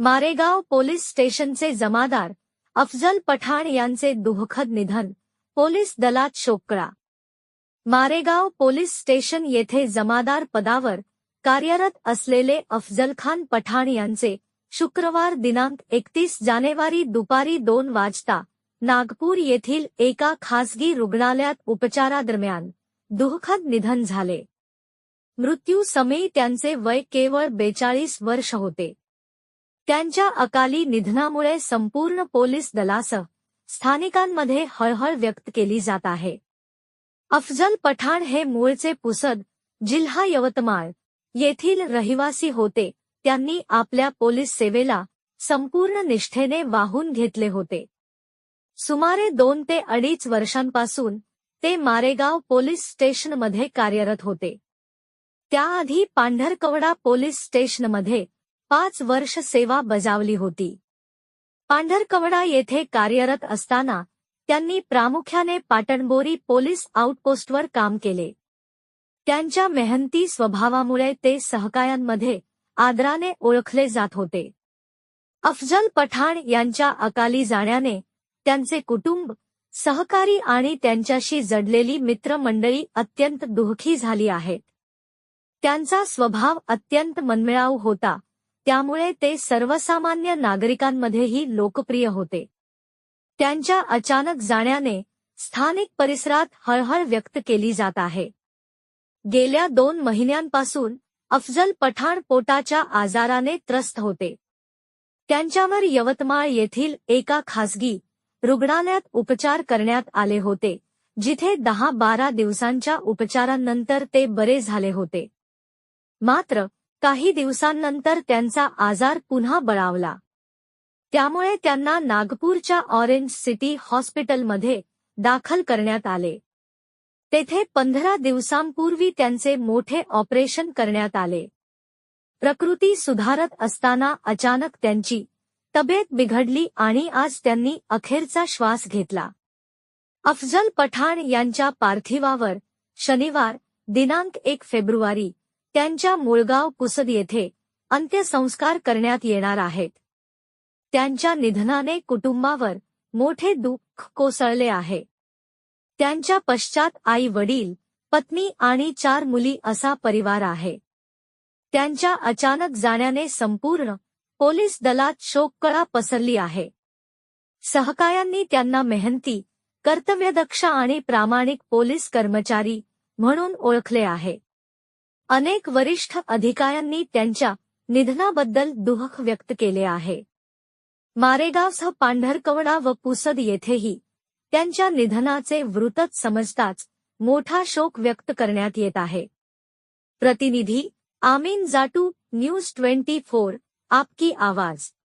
Maregaon police स्टेशनचे जमादार अफजल पठाण यांचे दुःखद निधन पोलीस दलात शोकळा मारेगाव पोलीस स्टेशन येथे जमादार पदावर कार्यरत असलेले अफजल खान पठाण यांचे शुक्रवार दिनांक एकतीस जानेवारी दुपारी दोन वाजता नागपूर येथील एका खासगी रुग्णालयात उपचारादरम्यान दुःखद निधन झाले. मृत्यू समयी त्यांचे वय केवळ बेचाळीस वर्ष होते. त्यांच्या अकाली निधनामुळे संपूर्ण पोलीस दलासह स्थानिकांमध्ये हळहळ व्यक्त केली जात आहे. अफजल पठाण हे मूळचे पुसद जिल्हा यवतमाळ येथील रहिवासी होते. त्यांनी आपल्या पोलीस सेवेला संपूर्ण निष्ठेने वाहून घेतले होते. सुमारे दोन ते अडीच वर्षांपासून ते मारेगाव पोलीस स्टेशनमध्ये कार्यरत होते. त्याआधी पांढरकवडा पोलीस स्टेशनमध्ये पाच वर्ष सेवा बजावली होती. पांढरकवडा येथे कार्यरत असताना त्यांनी प्रामुख्याने पाटणबोरी पोलीस आउटपोस्टवर काम केले. त्यांच्या मेहनती स्वभावामुळे ते सहकायांमध्ये आदराने ओळखले जात होते. अफजल पठाण यांच्या अकाली जाण्याने त्यांचे कुटुंब सहकारी आणि त्यांच्याशी जडलेली मित्रमंडळी अत्यंत दुःखी झाली आहेत. त्यांचा स्वभाव अत्यंत मनमिळाऊ होता. त्यामुळे ते सर्वसामान्य नागरिकांमध्येही लोकप्रिय होते. त्यांच्या अचानक जाण्याने स्थानिक परिसरात हळहळ व्यक्त केली जात आहे. गेल्या दोन महिन्यांपासून अफजल पठाण पोटाच्या आजाराने त्रस्त होते. त्यांच्यावर यवतमाळ येथील एका खासगी रुग्णालयात उपचार करण्यात आले होते जिथे दहा बारा दिवसांच्या उपचारांनंतर ते बरे झाले होते. मात्र काही दिवसांनंतर त्यांचा आजार पुन्हा बळावला. त्यामुळे त्यांना नागपूरच्या ऑरेंज सिटी हॉस्पिटलमध्ये दाखल करण्यात आले. तेथे पंधरा दिवसांपूर्वी त्यांचे मोठे ऑपरेशन करण्यात आले. प्रकृती सुधारत असताना अचानक त्यांची तब्येत बिघडली आणि आज त्यांनी अखेरचा श्वास घेतला. अफजल पठाण यांच्या पार्थिवावर शनिवार दिनांक एक फेब्रुवारी त्यांच्या मुळगाव कुसद येथे अंत्यसंस्कार करण्यात येणार आहेत. त्यांच्या निधनाने कुटुंबावर मोठे दुःख कोसळले आहे. त्यांच्या पश्चात आई वडील पत्नी आणि चार मुली असा परिवार आहे. त्यांच्या अचानक जाण्याने संपूर्ण पोलीस दलात शोककळा पसरली आहे. सहकायांनी त्यांना मेहनती कर्तव्यदक्ष आणि प्रामाणिक पोलीस कर्मचारी म्हणून ओळखले आहे. अनेक वरिष्ठ अधिकाऱ्यांनी त्यांच्या निधनाबद्दल दुःख व्यक्त केले आहे. मारेगावसह पांढरकवडा व पुसद येथेही त्यांच्या निधनाचे वृत्त समजताच मोठा शोक व्यक्त करण्यात येत आहे. प्रतिनिधी आमीन जाटू न्यूज ट्वेंटी फोर आपकी आवाज.